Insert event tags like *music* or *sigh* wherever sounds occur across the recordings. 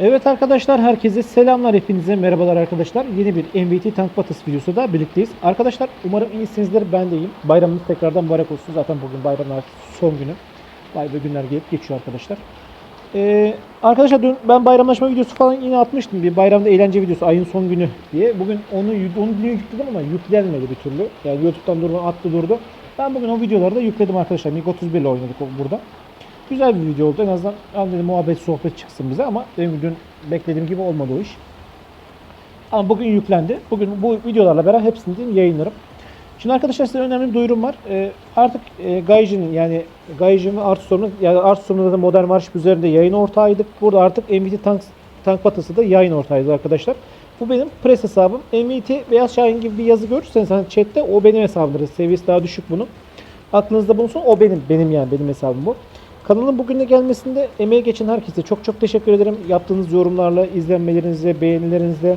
Evet arkadaşlar herkese selamlar hepinize merhabalar arkadaşlar. Yeni bir MVT Tank Batıs videosu da birlikteyiz. Arkadaşlar umarım iyisinizdir ben de iyiyim. Bayramınız tekrardan mübarek olsun. Zaten bugün bayramlar son günü. Vay be günler gelip geçiyor arkadaşlar. Ee, arkadaşlar dün ben bayramlaşma videosu falan yine atmıştım. Bir bayramda eğlence videosu ayın son günü diye. Bugün onu onu dün yükledim ama yüklenmedi bir türlü. Yani YouTube'dan durdu attı durdu. Ben bugün o videoları da yükledim arkadaşlar. MiG 31 ile oynadık burada. Güzel bir video oldu. En azından al dedim muhabbet sohbet çıksın bize ama benim dün beklediğim gibi olmadı o iş. Ama bugün yüklendi. Bugün bu videolarla beraber hepsini yayınlarım. Şimdi arkadaşlar size önemli bir duyurum var. Ee, artık e, Gaijin'in yani Gaijin ve Artstorm'un yani Artstorm'da da Modern Warfare üzerinde yayın ortağıydık. Burada artık MVT Tank, Tank Batısı da yayın ortağıydı arkadaşlar. Bu benim press hesabım. MVT Beyaz Şahin gibi bir yazı görürseniz hani chatte o benim hesabımdır. Seviyesi daha düşük bunun. Aklınızda bulunsun o benim. Benim yani benim hesabım bu. Kanalın bugüne gelmesinde emeği geçen herkese çok çok teşekkür ederim. Yaptığınız yorumlarla, izlenmelerinizle, beğenilerinizle,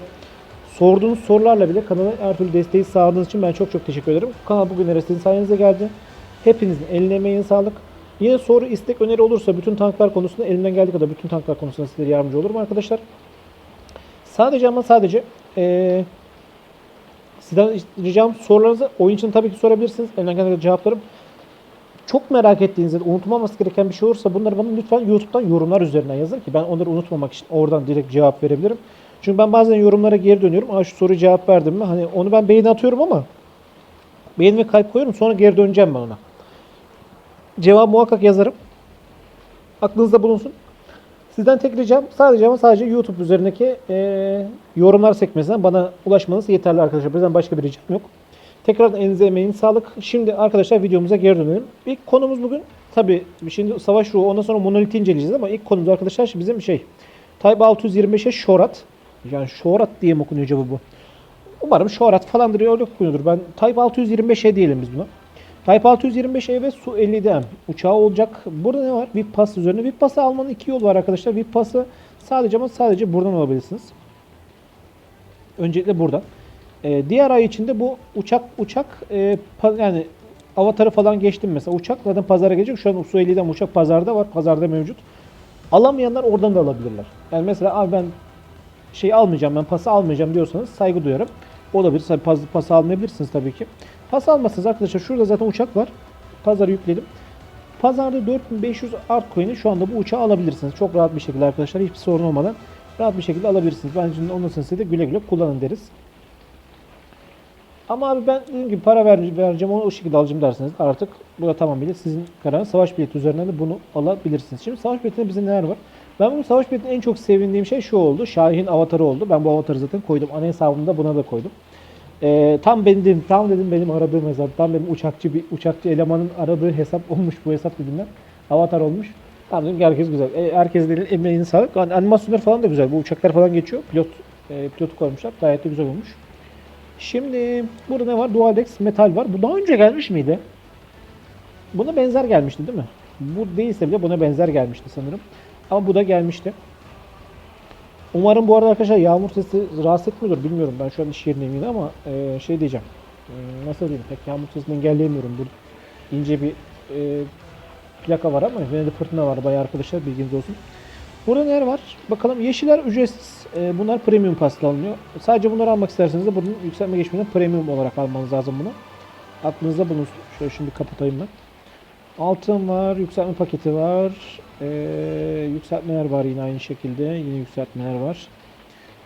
sorduğunuz sorularla bile kanala her türlü desteği sağladığınız için ben çok çok teşekkür ederim. Kanal bugünlere sizin sayenizde geldi. Hepinizin eline emeğine sağlık. Yine soru, istek, öneri olursa bütün tanklar konusunda elimden geldiği kadar bütün tanklar konusunda sizlere yardımcı olurum arkadaşlar. Sadece ama sadece eee sizden ricam sorularınızı oyun için tabii ki sorabilirsiniz. Elimden geldiği kadar cevaplarım. Çok merak ettiğinizde unutulmaması gereken bir şey olursa bunları bana lütfen YouTube'dan yorumlar üzerinden yazın ki ben onları unutmamak için oradan direkt cevap verebilirim. Çünkü ben bazen yorumlara geri dönüyorum. Aa şu soruyu cevap verdim mi? Hani onu ben beğeni atıyorum ama beğeni ve kalp koyuyorum sonra geri döneceğim ben ona. Cevap muhakkak yazarım. Aklınızda bulunsun. Sizden tek ricam sadece ama sadece YouTube üzerindeki eee, yorumlar sekmesinden bana ulaşmanız yeterli arkadaşlar. Bizden başka bir ricam yok. Tekrar elinize emeğinize sağlık. Şimdi arkadaşlar videomuza geri dönelim. İlk konumuz bugün tabi şimdi savaş ruhu ondan sonra monoliti inceleyeceğiz ama ilk konumuz arkadaşlar bizim şey Type 625'e Shorat. Yani Shorat diye mi okunuyor acaba bu? Umarım Shorat falandır öyle okunuyordur. Ben Type 625'e diyelim biz buna. Type 625 ve Su 50'den uçağı olacak. Burada ne var? VIP Pass üzerine. VIP Pass'ı almanın iki yolu var arkadaşlar. VIP Pass'ı sadece ama sadece buradan alabilirsiniz. Öncelikle buradan. Ee, diğer ay içinde bu uçak uçak e, yani avatarı falan geçtim mesela. Uçak zaten pazara gelecek. Şu an Su 50'den uçak pazarda var. Pazarda mevcut. Alamayanlar oradan da alabilirler. Yani mesela abi ben şey almayacağım ben pası almayacağım diyorsanız saygı duyarım. Olabilir. Tabii pas, pası almayabilirsiniz tabii ki. Pas almazsanız arkadaşlar şurada zaten uçak var. Pazara yükledim. Pazarda 4500 art coin'i şu anda bu uçağı alabilirsiniz. Çok rahat bir şekilde arkadaşlar hiçbir sorun olmadan rahat bir şekilde alabilirsiniz. Ben şimdi ondan sonra size de güle güle kullanın deriz. Ama abi ben dediğim gibi para ver, vereceğim onu o şekilde alacağım derseniz artık bu da tamamıyla sizin kararınız. Savaş bileti üzerinden de bunu alabilirsiniz. Şimdi savaş biletinde bize neler var? Ben bu savaş biletinde en çok sevindiğim şey şu oldu. Şahin avatarı oldu. Ben bu avatarı zaten koydum. Ana hesabımda buna da koydum. Ee, tam benim tam dedim benim aradığım hesap. Tam benim uçakçı bir uçakçı elemanın aradığı hesap *laughs* olmuş bu hesap dedim ben. Avatar olmuş. Tamam dedim herkes güzel. E, herkes elin emeğine sağlık. Yani animasyonlar falan da güzel. Bu uçaklar falan geçiyor. Pilot e, pilotu koymuşlar. Gayet de güzel olmuş. Şimdi burada ne var? Dualex metal var. Bu daha önce gelmiş miydi? Buna benzer gelmişti değil mi? Bu değilse bile buna benzer gelmişti sanırım. Ama bu da gelmişti. Umarım bu arada arkadaşlar yağmur sesi rahatsız etmiyordur bilmiyorum. Ben şu an iş yerindeyim yine ama e, şey diyeceğim. E, nasıl diyeyim? Pek yağmur sesini engelleyemiyorum. Bu ince bir e, plaka var ama yine de fırtına var bayağı arkadaşlar bilginiz olsun. Burada neler var? Bakalım yeşiller ücretsiz. E, bunlar premium pasla alınıyor. Sadece bunları almak isterseniz de bunun yükselme geçmeden premium olarak almanız lazım bunu. Aklınızda bulunsun. Şöyle şimdi kapatayım ben. Altın var, yükseltme paketi var. Ee, yükseltmeler var yine aynı şekilde. Yine yükseltmeler var.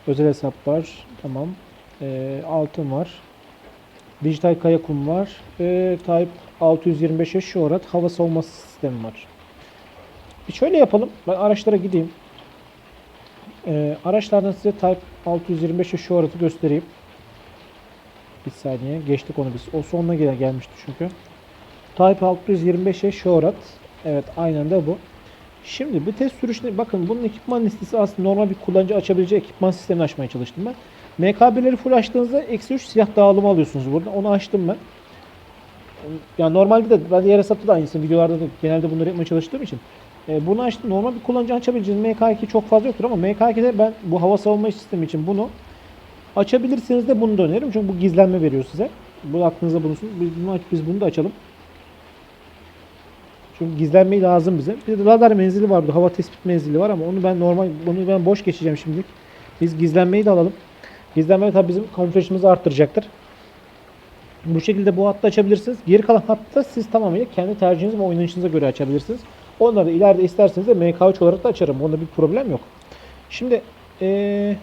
Özel hesap var. Tamam. Ee, altın var. Dijital kaya kum var. Ve Type 625'e Shorat hava savunma sistemi var. Bir şöyle yapalım. Ben araçlara gideyim. Ee, araçlardan size Type 625'e Shorat'ı göstereyim. Bir saniye. Geçtik onu biz. O sonuna gelen gelmişti çünkü. Type 625'e Shorat. Evet aynen de bu. Şimdi bir test sürüşüne bakın bunun ekipman listesi aslında normal bir kullanıcı açabileceği ekipman sistemini açmaya çalıştım ben. MKB'leri full açtığınızda eksi 3 silah dağılımı alıyorsunuz burada. Onu açtım ben. Yani normalde de ben diğer hesapta da aynısını videolarda da genelde bunları yapmaya çalıştığım için. E, bunu açtım. Normal bir kullanıcı açabileceğiniz MK2 çok fazla yoktur ama MK2'de ben bu hava savunma sistemi için bunu açabilirseniz de bunu da öneririm. Çünkü bu gizlenme veriyor size. Bu aklınızda bulunsun. Biz bunu, aç, biz bunu da açalım. Çünkü gizlenmeyi lazım bize. Bir de radar menzili var. Hava tespit menzili var ama onu ben normal bunu ben boş geçeceğim şimdilik. Biz gizlenmeyi de alalım. Gizlenme tabii bizim kamuflajımızı arttıracaktır. Bu şekilde bu hattı açabilirsiniz. Geri kalan hatta siz tamamıyla kendi tercihiniz ve oynayışınıza göre açabilirsiniz. Onları ileride isterseniz de MK3 olarak da açarım. Onda bir problem yok. Şimdi eee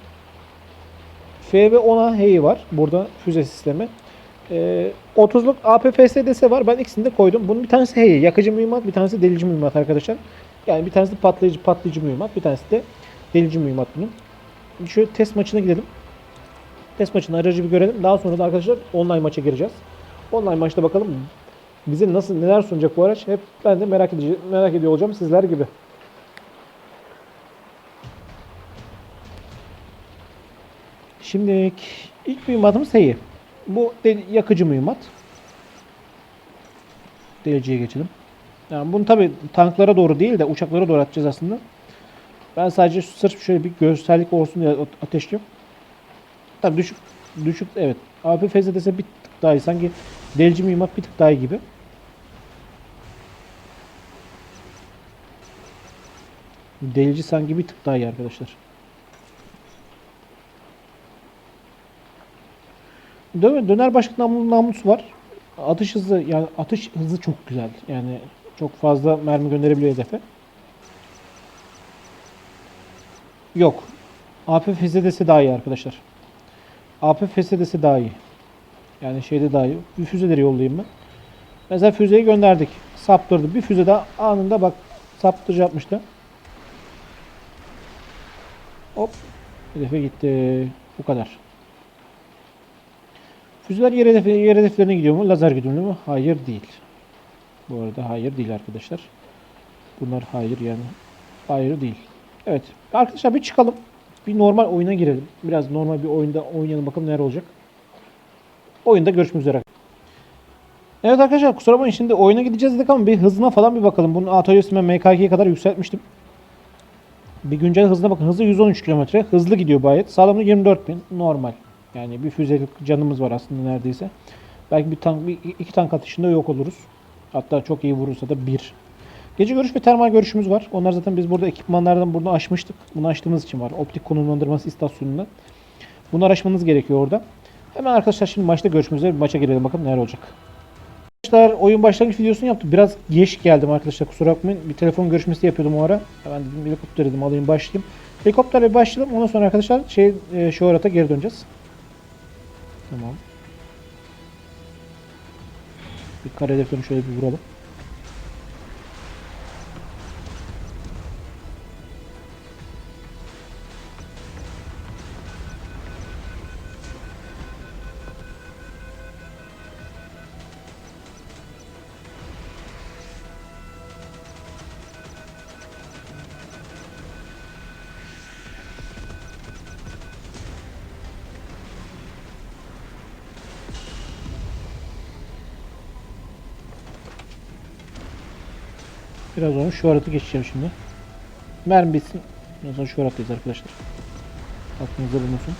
FB10A hey var. Burada füze sistemi. Eee 30'luk APFSDS var. Ben ikisini de koydum. Bunun bir tanesi hey yakıcı mühimmat, bir tanesi delici mühimmat arkadaşlar. Yani bir tanesi patlayıcı patlayıcı mühimmat, bir tanesi de delici mühimmat bunun. Şöyle test maçına gidelim. Test maçını aracı bir görelim. Daha sonra da arkadaşlar online maça gireceğiz. Online maçta bakalım bize nasıl neler sunacak bu araç. Hep ben de merak edici merak ediyor olacağım sizler gibi. Şimdi ilk mühimmatımız Heyi. Bu yakıcı mühimmat. Deliciye geçelim. Yani bunu tabi tanklara doğru değil de uçaklara doğru atacağız aslında. Ben sadece sırf şöyle bir görsellik olsun diye at- ateşliyorum. Tabi düşük düşük evet. AP FZD'si bir tık daha iyi. Sanki delici mühimmat bir tık daha iyi gibi. Delici sanki bir tık daha iyi arkadaşlar. Dö- Döner başlık namlusu var. Atış hızı yani atış hızı çok güzel. Yani çok fazla mermi gönderebiliyor hedefe. Yok. AP FZD'si daha iyi arkadaşlar. AP FZD'si daha iyi. Yani şeyde daha iyi. Bir füzeleri yollayayım ben. Mesela füzeyi gönderdik. Saptırdı. Bir füze daha anında bak saptırıcı yapmıştı. Hop. Hedefe gitti. Bu kadar. Füzeler yer, hedefi, yer hedeflerine gidiyor mu? Lazer güdümlü mü? Hayır değil. Bu arada hayır değil arkadaşlar. Bunlar hayır yani. Hayır değil. Evet. Arkadaşlar bir çıkalım. Bir normal oyuna girelim. Biraz normal bir oyunda oynayalım bakalım neler olacak. Oyunda görüşmek üzere. Evet arkadaşlar kusura bakmayın şimdi oyuna gideceğiz dedik ama bir hızına falan bir bakalım. Bunun atölyesini ben MK2'ye kadar yükseltmiştim. Bir güncel hızına bakın. Hızı 113 km. Hızlı gidiyor gayet. Sağlamlığı 24.000. Normal. Yani bir füzelik canımız var aslında neredeyse. Belki bir tank, bir, iki tank atışında yok oluruz. Hatta çok iyi vurursa da bir. Gece görüş ve termal görüşümüz var. Onlar zaten biz burada ekipmanlardan bunu açmıştık. Bunu açtığımız için var. Optik konumlandırması istasyonunda. Bunları açmanız gerekiyor orada. Hemen arkadaşlar şimdi maçta görüşmek üzere. Bir maça girelim bakalım neler olacak. Arkadaşlar oyun başlangıç videosunu yaptım. Biraz geç geldim arkadaşlar kusura bakmayın. Bir telefon görüşmesi yapıyordum o ara. Ben dedim helikopter dedim alayım başlayayım. Helikopterle başlayalım. Ondan sonra arkadaşlar şey e, şu arata geri döneceğiz. Tamam. Bir kare hedeflerini şöyle bir vuralım. Biraz sonra şu aratı geçeceğim şimdi. Mermi bitsin. Ondan sonra şu arattayız arkadaşlar. Aklınızda bulunsun.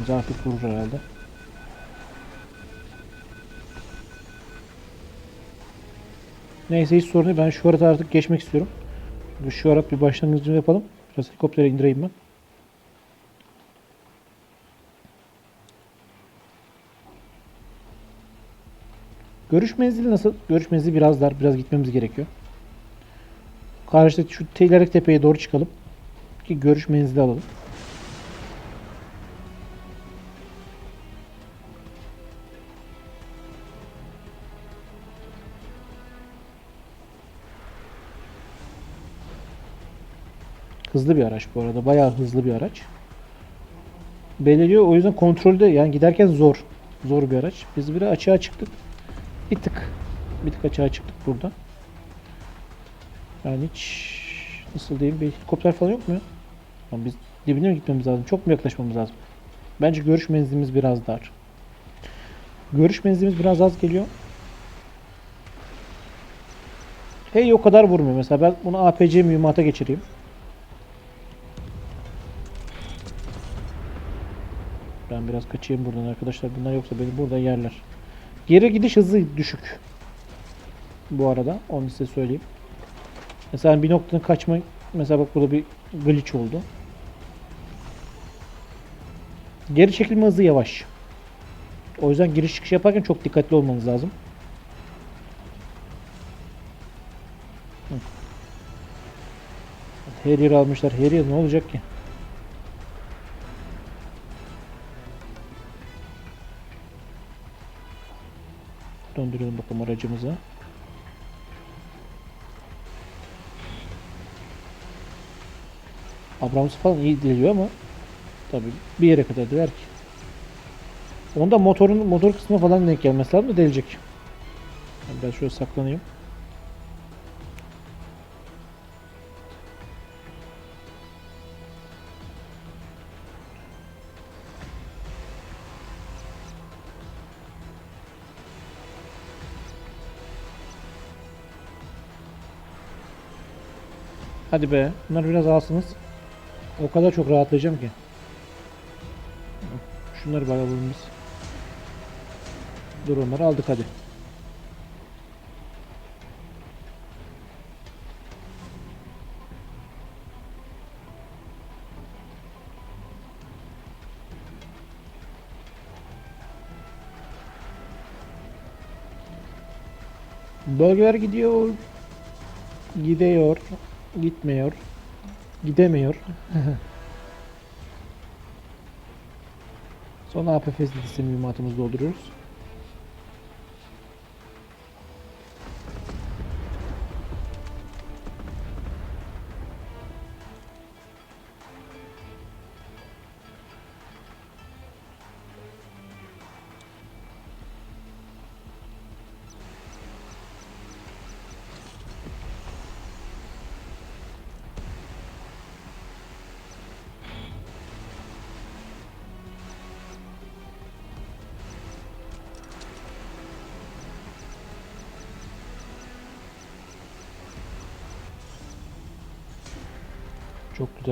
Biz artık vurur herhalde. Neyse hiç sorun değil. Ben şu arada artık geçmek istiyorum. Şu arat bir başlangıcını yapalım. Biraz helikoptere indireyim ben. Görüş menzili nasıl? Görüş menzili biraz dar. Biraz gitmemiz gerekiyor. Karşıdaki şu Teylerek Tepe'ye doğru çıkalım. Ki görüş menzili alalım. Hızlı bir araç bu arada. Bayağı hızlı bir araç. Belirliyor. O yüzden kontrolde yani giderken zor. Zor bir araç. Biz bir açığa çıktık. Bir tık. Bir tık açığa çıktık burada. Yani hiç nasıl diyeyim bir helikopter falan yok mu ya? Lan biz dibine mi gitmemiz lazım? Çok mu yaklaşmamız lazım? Bence görüş menzilimiz biraz dar. Görüş menzilimiz biraz az geliyor. Hey o kadar vurmuyor. Mesela ben bunu APC mühimmata geçireyim. Ben biraz kaçayım buradan arkadaşlar. Bunlar yoksa beni burada yerler. Geri gidiş hızı düşük. Bu arada onu size söyleyeyim. Mesela bir noktadan kaçma mesela bak burada bir glitch oldu. Geri çekilme hızı yavaş. O yüzden giriş çıkış yaparken çok dikkatli olmanız lazım. Her yeri almışlar. Her yer ne olacak ki? Döndürelim bakalım aracımızı. Abrams falan iyi diliyor ama tabi bir yere kadar diler ki. Onda motorun motor kısmı falan denk gelmesi lazım da delecek. Ben şöyle saklanayım. Hadi be. Bunları biraz alsınız. O kadar çok rahatlayacağım ki. Şunları bak alalım biz. Dur onları aldık hadi. Bölgeler gidiyor. Gidiyor. Gitmiyor. Gidemiyor. *laughs* Sonra APF listesi mühimmatımızı dolduruyoruz.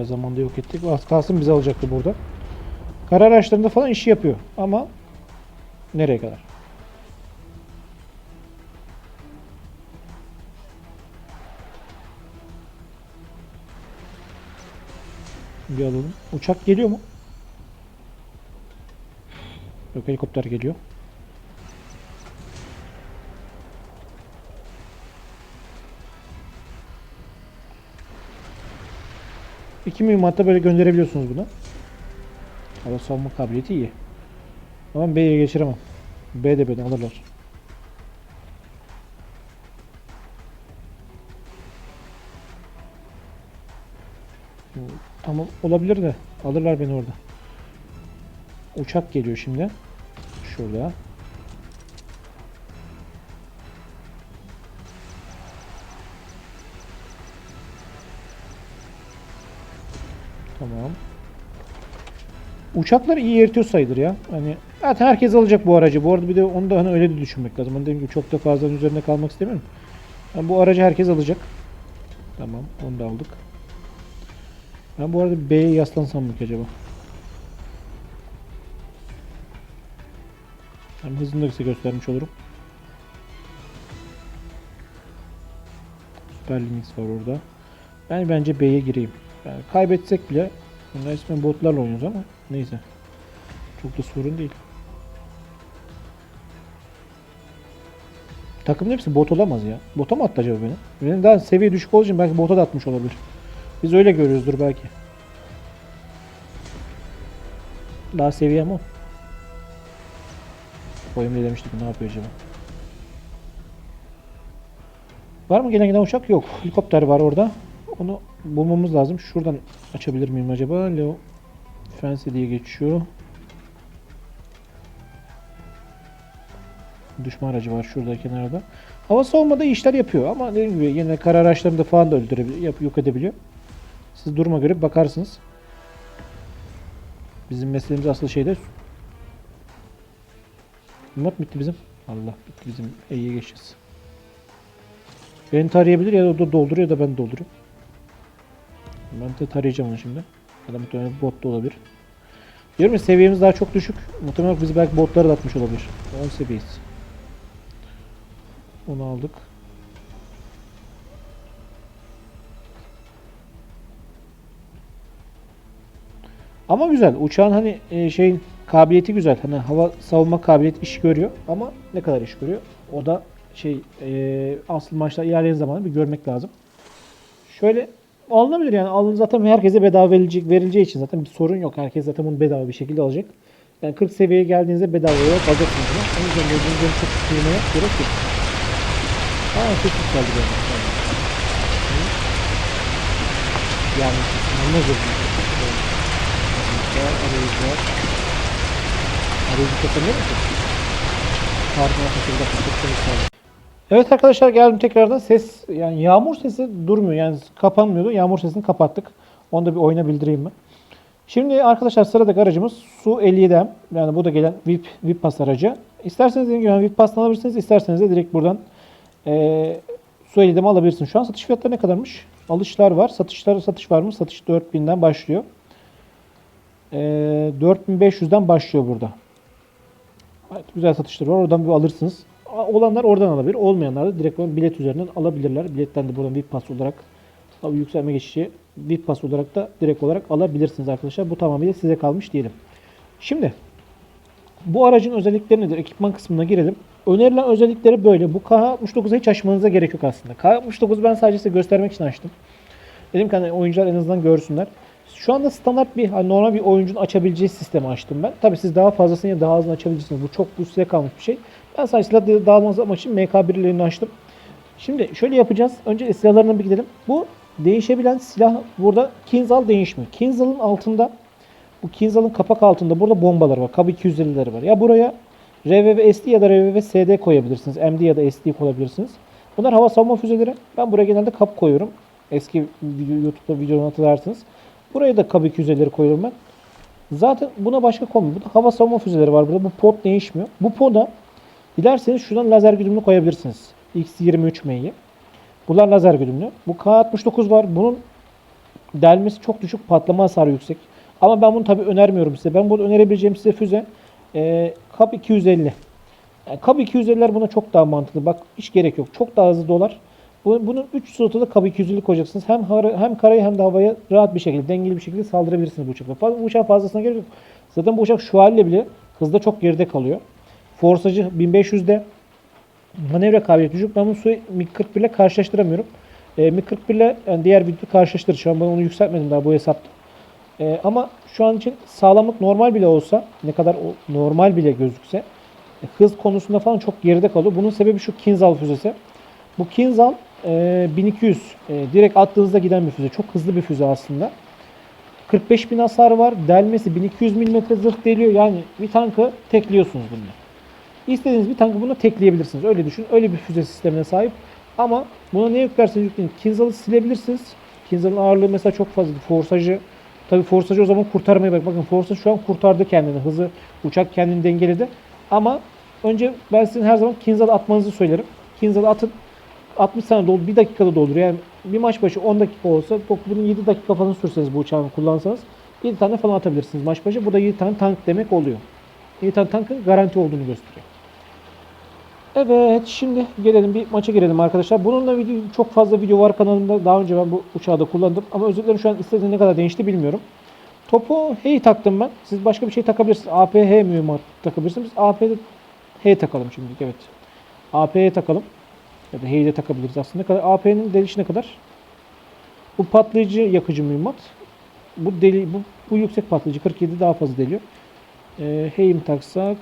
Güzel zamanda yok ettik. Az kalsın bizi alacaktı burada. Kara araçlarında falan işi yapıyor. Ama nereye kadar? Bir alalım. Uçak geliyor mu? Yok helikopter geliyor. İki mühimmatta böyle gönderebiliyorsunuz bunu. Hava savunma kabiliyeti iyi. Ama B'ye geçiremem. B de beni alırlar. Tamam olabilir de alırlar beni orada. Uçak geliyor şimdi. Şurada. Uçaklar iyi eritiyor sayılır ya. Hani zaten herkes alacak bu aracı. Bu arada bir de onu da hani öyle de düşünmek lazım. Hani dediğim gibi çok da fazla üzerine kalmak istemiyorum. Yani bu aracı herkes alacak. Tamam, onu da aldık. Ben bu arada B'ye yaslansam mı acaba? Hem hızını da göstermiş olurum. Süper Linux var orada. Ben bence B'ye gireyim. Yani kaybetsek bile bunlar resmen botlarla oynuyoruz ama neyse. Çok da sorun değil. Takımın hepsi bot olamaz ya. Bota mı attı acaba beni? Benim daha seviye düşük olduğu için belki bota da atmış olabilir. Biz öyle görüyoruzdur belki. Daha seviye ama. Oyun ne demiştik ne yapıyor acaba? Var mı gelen giden uçak? Yok. Helikopter var orada. Onu bulmamız lazım. Şuradan açabilir miyim acaba? Leo Fancy diye geçiyor. Düşman aracı var şurada kenarda. Hava savunmada işler yapıyor ama dediğim gibi yine kara araçlarını da falan da öldürebiliyor, yap- yok edebiliyor. Siz duruma göre bakarsınız. Bizim mesleğimiz asıl şeyde Mod bitti bizim. Allah bitti bizim E'ye geçeceğiz. Beni tarayabilir ya da dolduruyor ya da ben dolduruyorum. Ben de tarayacağım onu şimdi. Ya da muhtemelen bot da olabilir. Diyorum ya seviyemiz daha çok düşük. Muhtemelen bizi belki botları da atmış olabilir. 10 seviyesi. Onu aldık. Ama güzel. Uçağın hani e, şeyin kabiliyeti güzel. Hani hava savunma kabiliyeti iş görüyor. Ama ne kadar iş görüyor? O da şey e, asıl maçta ilerleyen zamanı bir görmek lazım. Şöyle alınabilir yani. Alın zaten herkese bedava verilecek, verileceği için zaten bir sorun yok. Herkes zaten bunu bedava bir şekilde alacak. Yani 40 seviyeye geldiğinizde bedava olarak alacaksınız. O yüzden gözünüzü çok kıymaya gerek yok. Aa çok yükseldi benim. Yani anlamaz yok. Arayüzler. Arayüzü kapanıyor mu? Pardon arkadaşlar çok çok Evet arkadaşlar geldim tekrardan ses yani yağmur sesi durmuyor yani kapanmıyordu yağmur sesini kapattık onu da bir oyuna bildireyim ben. Şimdi arkadaşlar sıradaki aracımız Su 57M yani bu da gelen VIP, VIP Pass aracı. İsterseniz dediğim gibi yani VIP Pass'tan alabilirsiniz isterseniz de direkt buradan e, Su 57M alabilirsiniz. Şu an satış fiyatları ne kadarmış? Alışlar var satışlar satış var mı? Satış 4000'den başlıyor. E, 4500'den başlıyor burada. Evet, güzel satışlar var oradan bir alırsınız olanlar oradan alabilir. Olmayanlar da direkt bilet üzerinden alabilirler. Biletten de buradan VIP Pass olarak yükselme geçişi VIP Pass olarak da direkt olarak alabilirsiniz arkadaşlar. Bu tamamıyla size kalmış diyelim. Şimdi bu aracın özellikleri nedir? Ekipman kısmına girelim. Önerilen özellikleri böyle. Bu K69'a hiç açmanıza gerek yok aslında. K69 ben sadece size göstermek için açtım. Dedim ki hani oyuncular en azından görsünler. Şu anda standart bir hani normal bir oyuncunun açabileceği sistemi açtım ben. Tabi siz daha fazlasını ya daha azını açabilirsiniz. Bu çok bu size kalmış bir şey. Ben sadece dağılması için MK1'lerini açtım. Şimdi şöyle yapacağız. Önce silahlarına bir gidelim. Bu değişebilen silah burada Kinzal değişmiyor. Kinzal'ın altında bu Kinzal'ın kapak altında burada bombalar var. Kab 250'leri var. Ya buraya RVV SD ya da RVV SD koyabilirsiniz. MD ya da SD koyabilirsiniz. Bunlar hava savunma füzeleri. Ben buraya genelde kap koyuyorum. Eski YouTube'da videolarını hatırlarsınız. Buraya da kab 250'leri koyuyorum ben. Zaten buna başka konmuyor. Burada hava savunma füzeleri var burada. Bu pot değişmiyor. Bu poda Dilerseniz şuradan lazer güdümlü koyabilirsiniz. X23 M'yi. Bunlar lazer güdümlü. Bu K69 var. Bunun delmesi çok düşük. Patlama hasarı yüksek. Ama ben bunu tabi önermiyorum size. Ben bunu önerebileceğim size füze e, KAP 250. Yani KAP 250'ler buna çok daha mantıklı. Bak hiç gerek yok. Çok daha hızlı dolar. Bunun 3 slotu da KAP 250 koyacaksınız. Hem, hem karayı hem de havaya rahat bir şekilde, dengeli bir şekilde saldırabilirsiniz bu uçakla. Bu uçağın fazlasına gerek yok. Zaten bu uçak şu haliyle bile hızda çok geride kalıyor. Forsacı 1500'de manevra kabiliyeti düşük. Ben bunu MiG-41 ile karşılaştıramıyorum. E, MiG-41 ile yani diğer bir karşılaştırır. Şu an ben onu yükseltmedim daha bu hesapta. E, ama şu an için sağlamlık normal bile olsa ne kadar normal bile gözükse e, hız konusunda falan çok geride kalıyor. Bunun sebebi şu Kinzhal füzesi. Bu Kinzhal e, 1200 e, direkt attığınızda giden bir füze. Çok hızlı bir füze aslında. 45 bin hasar var. Delmesi 1200 mm zırh deliyor. Yani bir tankı tekliyorsunuz bununla. İstediğiniz bir tankı buna tekleyebilirsiniz. Öyle düşün. Öyle bir füze sistemine sahip. Ama buna ne yüklerseniz yükleyin. Kinzal'ı silebilirsiniz. Kinzal'ın ağırlığı mesela çok fazla. Forsajı Tabii Forsajı o zaman kurtarmaya bak. Bakın Forsaj şu an kurtardı kendini. Hızı uçak kendini dengeledi. Ama önce ben sizin her zaman Kinzal'ı atmanızı söylerim. Kinzal'ı atın 60 saniye doldur, 1 dakikada doldur. Yani bir maç başı 10 dakika olsa bunun 7 dakika falan sürseniz bu uçağı kullansanız 7 tane falan atabilirsiniz maç başı. Bu da 7 tane tank demek oluyor. 7 tane tankın garanti olduğunu gösteriyor. Evet şimdi gelelim bir maça girelim arkadaşlar. Bununla video çok fazla video var kanalımda. Daha önce ben bu uçağı da kullandım. Ama dilerim şu an istediğim ne kadar değişti bilmiyorum. Topu H taktım ben. Siz başka bir şey takabilirsiniz. APH mühimmat takabilirsiniz. Biz AP'de H takalım şimdi. Evet. AP'ye takalım. Ya da H'yi de takabiliriz aslında. AP'nin delişi ne kadar? Bu patlayıcı yakıcı mühimmat. Bu deli bu, bu yüksek patlayıcı 47 daha fazla deliyor. Ee, H'yi taksak?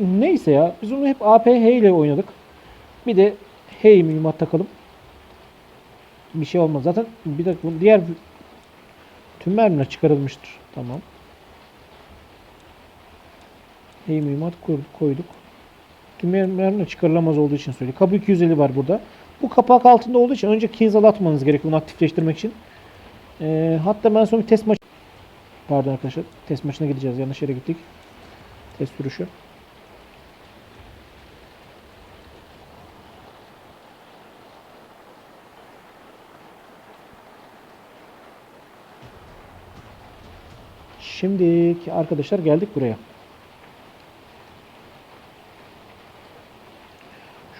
Neyse ya. Biz onu hep APH ile oynadık. Bir de hey mühimmat takalım. Bir şey olmaz. Zaten bir dakika diğer tüm mermiler çıkarılmıştır. Tamam. Hey mühimmat koyduk. Tüm mermiler çıkarılamaz olduğu için söylüyor. Kapı 250 var burada. Bu kapak altında olduğu için önce Kinzal atmanız gerekiyor bunu aktifleştirmek için. Ee, hatta ben sonra bir test maçı Pardon arkadaşlar. Test maçına gideceğiz. Yanlış yere gittik. Test sürüşü. Şimdi arkadaşlar geldik buraya.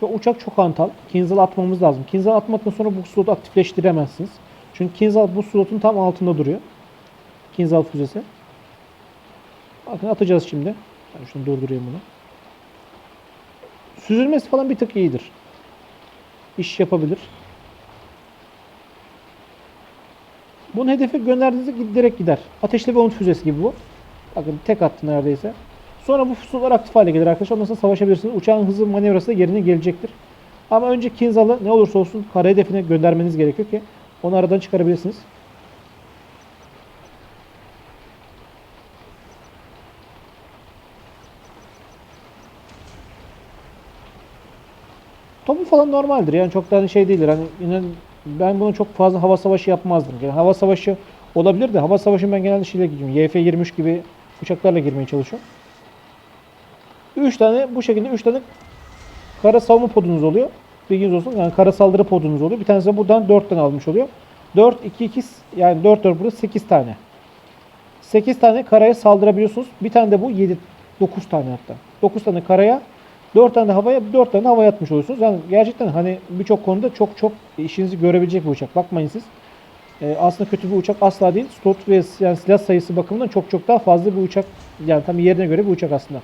Şu uçak çok hantal. Kinzal atmamız lazım. Kinzal atmadan sonra bu slotu aktifleştiremezsiniz. Çünkü Kinzal bu slotun tam altında duruyor. Kinzal füzesi. Bakın atacağız şimdi. Ben şunu durdurayım bunu. Süzülmesi falan bir tık iyidir. İş yapabilir. Bunun hedefi gönderdiğinizde giderek gider. Ateşli bir umut füzesi gibi bu. Bakın tek attı neredeyse. Sonra bu fusular aktif hale gelir arkadaşlar. Ondan sonra savaşabilirsiniz. Uçağın hızı manevrası da yerine gelecektir. Ama önce Kinzal'ı ne olursa olsun kara hedefine göndermeniz gerekiyor ki onu aradan çıkarabilirsiniz. Topu falan normaldir yani çok da hani şey değildir. Hani ben bunu çok fazla hava savaşı yapmazdım. Yani hava savaşı olabilir de hava savaşı ben genelde şeyle gidiyorum. YF-23 gibi uçaklarla girmeye çalışıyorum. 3 tane bu şekilde 3 tane kara savunma podunuz oluyor. Bilginiz olsun. Yani kara saldırı podunuz oluyor. Bir tanesi de buradan 4 tane almış oluyor. 4 2 2 yani 4 4 burada 8 tane. 8 tane karaya saldırabiliyorsunuz. Bir tane de bu 7 9 tane hatta. 9 tane karaya 4 tane de havaya 4 tane havaya atmış oluyorsunuz. Yani gerçekten hani birçok konuda çok çok işinizi görebilecek bir uçak. Bakmayın siz. Ee, aslında kötü bir uçak asla değil. Slot ve yani silah sayısı bakımından çok çok daha fazla bir uçak. Yani tam yerine göre bir uçak aslında.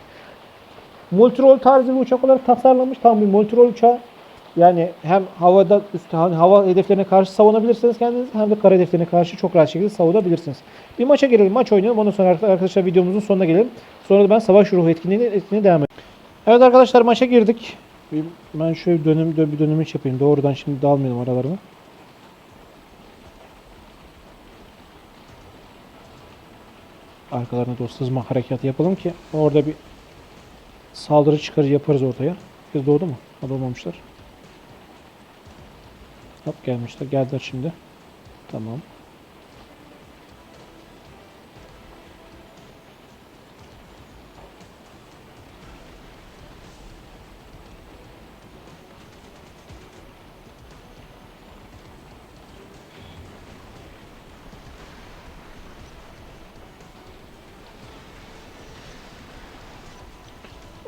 Multirol tarzı bir uçak olarak tasarlanmış. Tam bir multirol uçağı. Yani hem havada üst hani hava hedeflerine karşı savunabilirsiniz kendinizi hem de kara hedeflerine karşı çok rahat şekilde savunabilirsiniz. Bir maça gelelim. Maç oynayalım. Ondan sonra arkadaşlar videomuzun sonuna gelelim. Sonra da ben savaş ruhu etkinliğine, etkinliğine devam edeyim. Evet arkadaşlar maça girdik. Bir- Ben şöyle dönem, dö- bir dönemiş yapayım. Doğrudan şimdi dalmayalım aralarına. Arkalarına doğru sızma harekatı yapalım ki orada bir saldırı çıkarı yaparız ortaya. Biz doğdu mu? Ha, Doğmamışlar. Hop gelmişler. Geldiler şimdi. Tamam.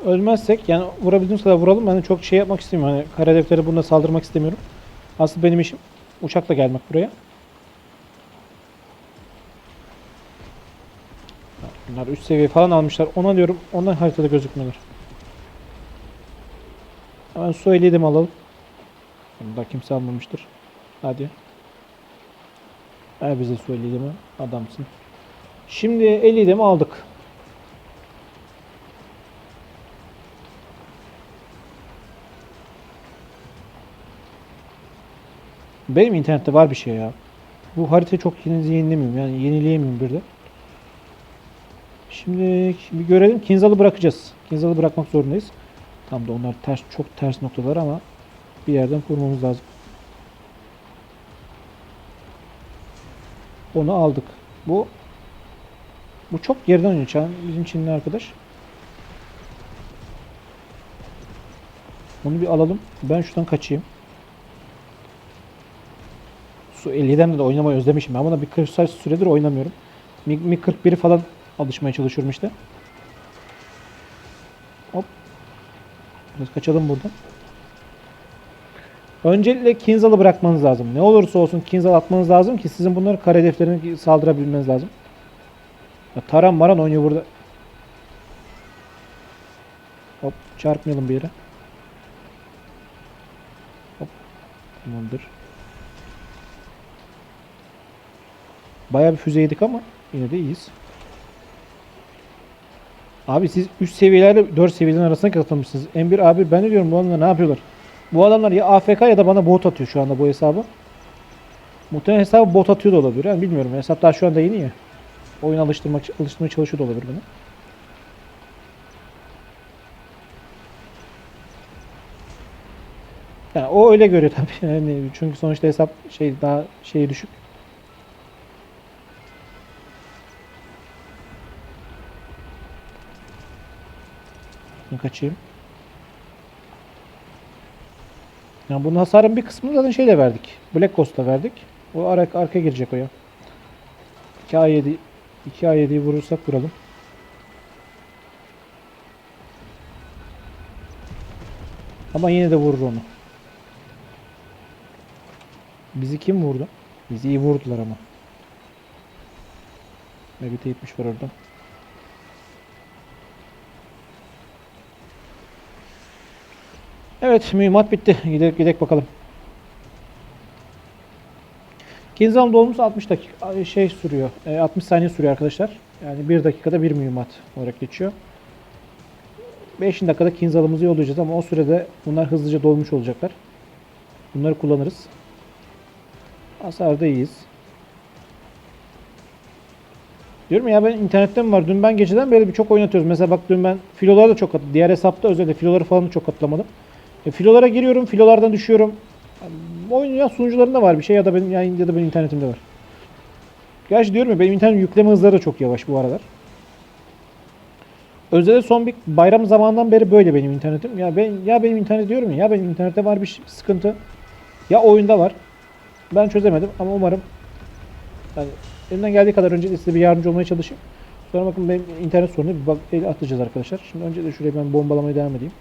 Ölmezsek yani vurabildiğimiz kadar vuralım. De çok şey yapmak istemiyorum. Hani kara hedeflere bununla saldırmak istemiyorum. Aslında benim işim uçakla gelmek buraya. Bunlar üst seviye falan almışlar. Ona diyorum. Ondan haritada gözükmüyorlar. Hemen su 57 mi alalım? Bunu da kimse almamıştır. Hadi. Ver bize su 57 mi? Adamsın. Şimdi 57 mi aldık? Benim internette var bir şey ya. Bu harita çok yeni yenilemiyorum. Yani yenileyemiyorum bir de. Şimdi bir görelim. Kinzal'ı bırakacağız. Kinzal'ı bırakmak zorundayız. Tam da onlar ters çok ters noktalar ama bir yerden kurmamız lazım. Onu aldık. Bu bu çok geriden oynuyor. Çağın bizim Çinli arkadaş. Onu bir alalım. Ben şuradan kaçayım. Su 50'den de oynamayı özlemişim. Ben buna bir 40 saat süredir oynamıyorum. Mi, Mi 41'i falan alışmaya çalışıyorum işte. Hop. Biraz kaçalım buradan. Öncelikle Kinzal'ı bırakmanız lazım. Ne olursa olsun Kinzal atmanız lazım ki sizin bunları kare hedeflerine saldırabilmeniz lazım. Ya taran maran oynuyor burada. Hop çarpmayalım bir yere. Hop. Tamamdır. Bayağı bir füze yedik ama yine de iyiyiz. Abi siz 3 seviyelerle 4 seviyelerin arasına katılmışsınız. M1 abi ben de diyorum bu adamlar ne yapıyorlar? Bu adamlar ya AFK ya da bana bot atıyor şu anda bu hesabı. Muhtemelen hesabı bot atıyor da olabilir. Yani bilmiyorum. Hesap daha şu anda yeni ya. Oyun alıştırmak alıştırmaya çalışıyor da olabilir beni. Yani o öyle görüyor tabii. *laughs* Yani çünkü sonuçta hesap şey daha şeyi düşük. Ben kaçayım. Yani bunun hasarın bir kısmını zaten şeyle verdik. Black Ghost'la verdik. O ara, arkaya girecek o ya. 2 A7 2 A7'yi vurursak vuralım. Ama yine de vurur onu. Bizi kim vurdu? Bizi iyi vurdular ama. Mebite 70 var orada. Evet mühimmat bitti. Gidelim, gidelim bakalım. Kinzal dolmuş 60 dakika şey sürüyor. e, 60 saniye sürüyor arkadaşlar. Yani 1 dakikada bir mühimmat olarak geçiyor. 5 dakikada kinzalımızı yollayacağız ama o sürede bunlar hızlıca dolmuş olacaklar. Bunları kullanırız. Hasarda iyiyiz. Diyorum ya ben internetten var. Dün ben geceden beri birçok oynatıyoruz. Mesela bak dün ben filolara da çok at. Diğer hesapta özellikle filoları falan da çok atlamadım. E, filolara giriyorum, filolardan düşüyorum. Oyun ya sunucularında var bir şey ya da benim yani ya da benim internetimde var. Gerçi diyorum ya benim internet yükleme hızları da çok yavaş bu aralar. Özellikle son bir bayram zamanından beri böyle benim internetim. Ya ben ya benim internet diyorum ya, ya benim internette var bir sıkıntı. Ya oyunda var. Ben çözemedim ama umarım yani elimden geldiği kadar önce size bir yardımcı olmaya çalışayım. Sonra bakın benim internet sorunu bir bak el atacağız arkadaşlar. Şimdi önce de şuraya ben bombalamaya devam edeyim.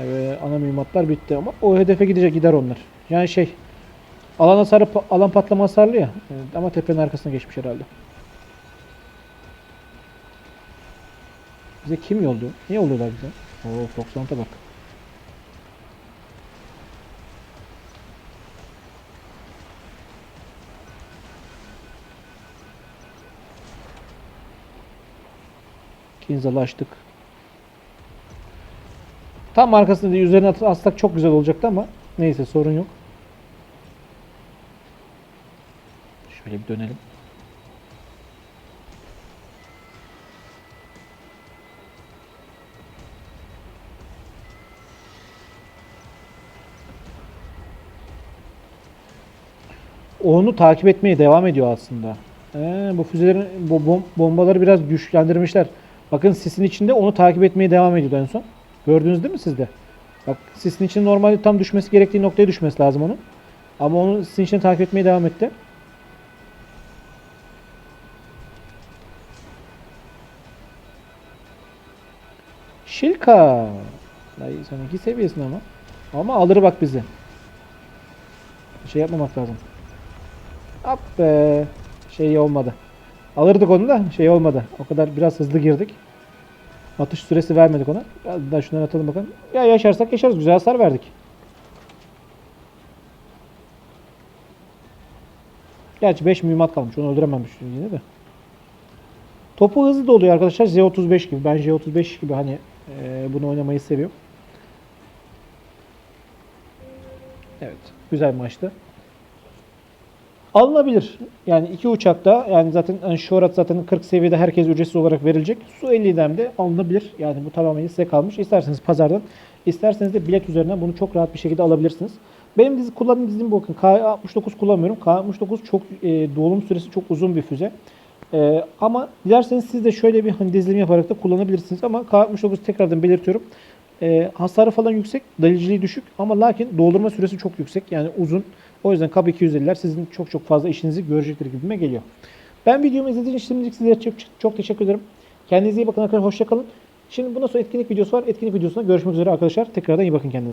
Evet ana mühimmatlar bitti ama o hedefe gidecek gider onlar. Yani şey alan hasarı pa- alan patlama hasarlı ya Evet, ama tepenin arkasına geçmiş herhalde. Bize kim yolluyor? Niye yolluyorlar bize? Oo Foxhunt'a bak. Kinzal'ı açtık. Tam arkasında değil, üzerine at- atsak çok güzel olacaktı ama neyse sorun yok. Şöyle bir dönelim. Onu takip etmeye devam ediyor aslında. Ee, bu füzelerin bu bom- bombaları biraz güçlendirmişler. Bakın sisin içinde onu takip etmeye devam ediyordu en son. Gördünüz değil mi siz de? Bak sisin içinde normalde tam düşmesi gerektiği noktaya düşmesi lazım onun. Ama onu sisin içinde takip etmeye devam etti. Şilka. Sen iki seviyesin ama. Ama alır bak bizi. Şey yapmamak lazım. Hop be. Şey olmadı. Alırdık onu da şey olmadı. O kadar biraz hızlı girdik. Atış süresi vermedik ona. Biraz daha şunları atalım bakalım. Ya yaşarsak yaşarız. Güzel hasar verdik. Gerçi 5 mühimmat kalmış. Onu öldürememiş yine de. Topu hızlı doluyor arkadaşlar. Z35 gibi. Ben J35 gibi hani e, bunu oynamayı seviyorum. Evet. Güzel maçtı. Alınabilir. Yani iki uçakta yani zaten yani Şorat zaten 40 seviyede herkes ücretsiz olarak verilecek. Su 50'den de alınabilir. Yani bu tamamen size kalmış. İsterseniz pazardan, isterseniz de bilet üzerinden bunu çok rahat bir şekilde alabilirsiniz. Benim dizi kullandığım dizim bakın K69 kullanmıyorum. K69 çok e, dolum süresi çok uzun bir füze. E, ama dilerseniz siz de şöyle bir hani dizilim yaparak da kullanabilirsiniz. Ama K69 tekrardan belirtiyorum. E, hasarı falan yüksek, dalıcılığı düşük ama lakin doldurma süresi çok yüksek. Yani uzun. O yüzden KAB 250'ler sizin çok çok fazla işinizi görecektir gibime geliyor. Ben videomu izlediğiniz için sizlere çok, çok teşekkür ederim. Kendinize iyi bakın arkadaşlar. Hoşçakalın. Şimdi bundan sonra etkinlik videosu var. Etkinlik videosunda görüşmek üzere arkadaşlar. Tekrardan iyi bakın kendinize.